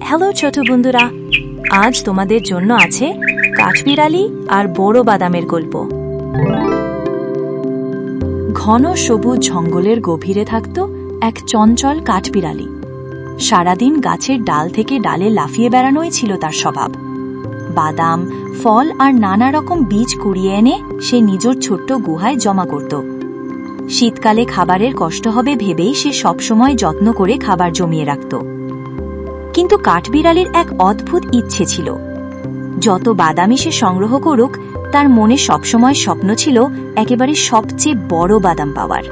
Hello ছোট বন্ধুরা। আজ তোমাদের জন্য আছে কাঠবিড়ালি আর বড় বাদামের গল্প। ঘন সবুজ জঙ্গলের গভীরে থাকত এক চঞ্চল কাঠবিড়ালি। সারাদিন গাছের ডাল থেকে ডালে লাফিয়ে বেড়ানোই ছিল তার স্বভাব। বাদাম, ফল আর নানা রকম বীজ কুড়িয়ে এনে সে নিজের ছোট্ট গুহায় জমা করত। শীতকালে খাবারের কষ্ট হবে ভেবেই সে সবসময় যত্ন করে খাবার জমিয়ে রাখত। কিন্তু কাঠবিড়ালির এক অদ্ভুত ইচ্ছে ছিল। যত বাদামই সে সংগ্রহ করুক, তার মনে সবসময় স্বপ্ন ছিল একেবারে সবচেয়ে বড় বাদাম পাওয়ার।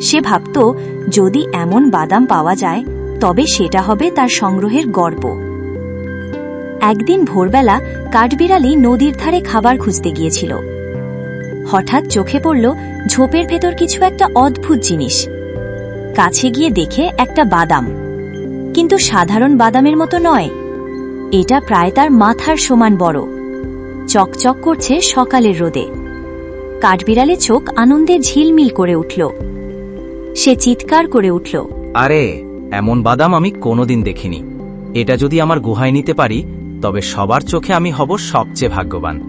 সে ভাবত, যদি এমন বাদাম পাওয়া যায়, তবে সেটা হবে তার সংগ্রহের গর্ব। একদিন ভোরবেলা কাঠবিড়ালি নদীর ধারে খাবার খুঁজতে গিয়েছিল। হঠাৎ চোখে পড়ল ঝোপের ভেতর কিছু একটা অদ্ভুত জিনিস। কাছে গিয়ে দেখে একটা বাদাম। কিন্তু সাধারণ বাদামের মতো নয়। এটা প্রায় তার মাথার সমান বড়। চকচক করছে সকালের রোদে। কাঠবিড়ালে চোখ আনন্দে ঝিলমিল করে উঠল। সে চিৎকার করে উঠল আরে এমন বাদাম আমি কোনোদিন দেখিনি। এটা যদি আমার গুহায় নিতে পারি তবে সবার চোখে আমি হব সবচেয়ে ভাগ্যবান।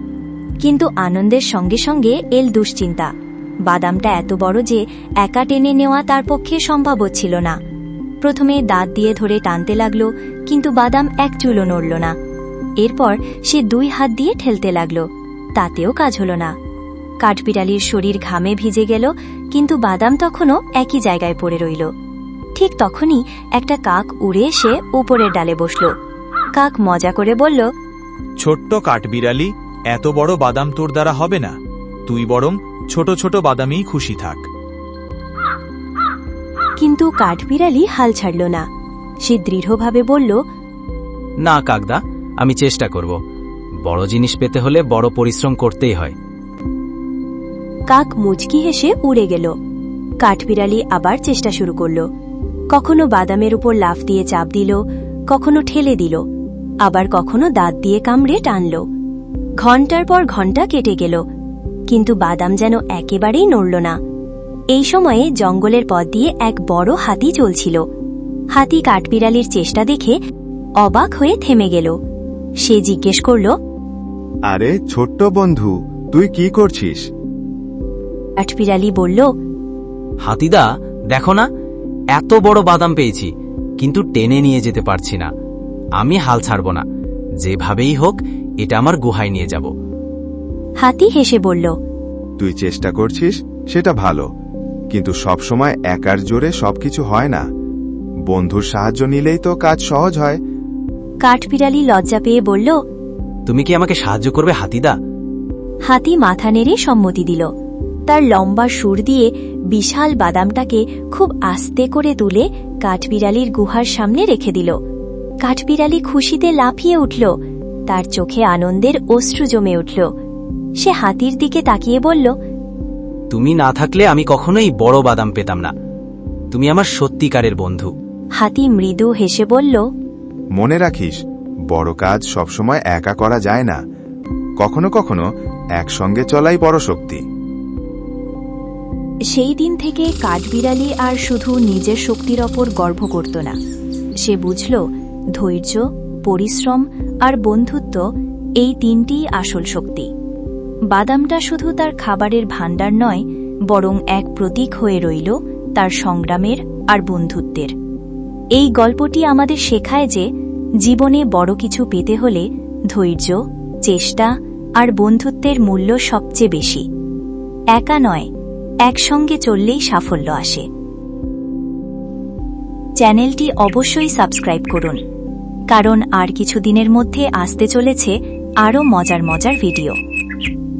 কিন্তু আনন্দের সঙ্গে সঙ্গে এল দুশ্চিন্তা। বাদামটা এত বড় যে একা টেনে নেওয়া তার পক্ষে সম্ভব হচ্ছিল না। প্রথমে দাঁত দিয়ে ধরে টানতে লাগল, কিন্তু বাদাম এক চুলও নড়ল না। এরপর সে দুই হাত দিয়ে ঠেলতে লাগল, তাতেও কাজ হল না। কাঠবিড়ালির শরীর ঘামে ভিজে গেল, কিন্তু বাদাম তখনও একই জায়গায় পড়ে রইল। ঠিক তখনই একটা কাক উড়ে এসে উপরের ডালে বসল। কাক মজা করে বলল, ছোট্ট কাঠবিড়ালি, এত বড় বাদাম তোর দ্বারা হবে না। তুই বরং ছোট ছোট বাদামেই খুশি থাক। কিন্তু কাঠবিড়ালি হাল ছাড়ল না। সে দৃঢ়ভাবে বলল না কাকদা আমি চেষ্টা করব। বড় জিনিস পেতে হলে বড় পরিশ্রম করতেই হয়। কাক মুচকি হেসে উড়ে গেল। কাঠবিড়ালি আবার চেষ্টা শুরু করল। কখনো বাদামের উপর লাফ দিয়ে চাপ দিল কখনো ঠেলে দিল আবার কখনো দাঁত দিয়ে কামড়ে টানল। ঘণ্টার পর ঘণ্টা কেটে গেল কিন্তু বাদাম যেন একেবারেই নড়ল না। এই সময়ে জঙ্গলের পথ দিয়ে এক বড় হাতি চলছিল। হাতি কাঠবিড়ালির চেষ্টা দেখে অবাক হয়ে থেমে গেল। সে জিজ্ঞেস করল আরে ছোট্ট বন্ধু তুই কি করছিস? কাঠবিড়ালি বলল হাতিদা দেখো না এত বড় বাদাম পেয়েছি কিন্তু টেনে নিয়ে যেতে পারছি না। আমি হাল ছাড়ব না। যেভাবেই হোক এটা আমার গুহায় নিয়ে যাব। হাতি হেসে বলল তুই চেষ্টা করছিস সেটা ভালো। কিন্তু সবসময় একার জোরে সবকিছু হয় না। বন্ধুর সাহায্য নিলেই তো কাজ সহজ হয়। কাঠবিড়ালি লজ্জা পেয়ে বলল তুমি কি আমাকে সাহায্য করবে হাতিদা? হাতি মাথা নেড়ে সম্মতি দিল। তার লম্বা সুর দিয়ে বিশাল বাদামটাকে খুব আস্তে করে তুলে কাঠবিড়ালির গুহার সামনে রেখে দিল। কাঠবিড়ালি খুশিতে লাফিয়ে উঠল। তার চোখে আনন্দের অশ্রু জমে উঠল। সে হাতির দিকে তাকিয়ে বলল তুমি না থাকলে আমি কখনোই বড় বাদাম পেতাম না। তুমি আমার সত্যিকারের বন্ধু। হাতি মৃদু হেসে বলল মনে রাখিস বড় কাজ সবসময় একা করা যায় না। কখনো কখনো একসঙ্গে চলাই বড় শক্তি। সেই দিন থেকে কাঠবিড়ালি আর শুধু নিজের শক্তির ওপর গর্ব করত না। সে বুঝল ধৈর্য পরিশ্রম আর বন্ধুত্ব এই তিনটিই আসল শক্তি। বাদামটা শুধু তার খাবারের ভাণ্ডার নয়, বরং এক প্রতীক হয়ে রইল তার সংগ্রামের আর বন্ধুত্বের। এই গল্পটি আমাদের শেখায় যে, জীবনে বড় কিছু পেতে হলে ধৈর্য, চেষ্টা আর বন্ধুত্বের মূল্য সবচেয়ে বেশি। একা নয়, একসঙ্গে চললেই সাফল্য আসে। চ্যানেলটি অবশ্যই সাবস্ক্রাইব করুন, কারণ আর কিছু দিনের মধ্যে আসতে চলেছে আরও মজার মজার ভিডিও।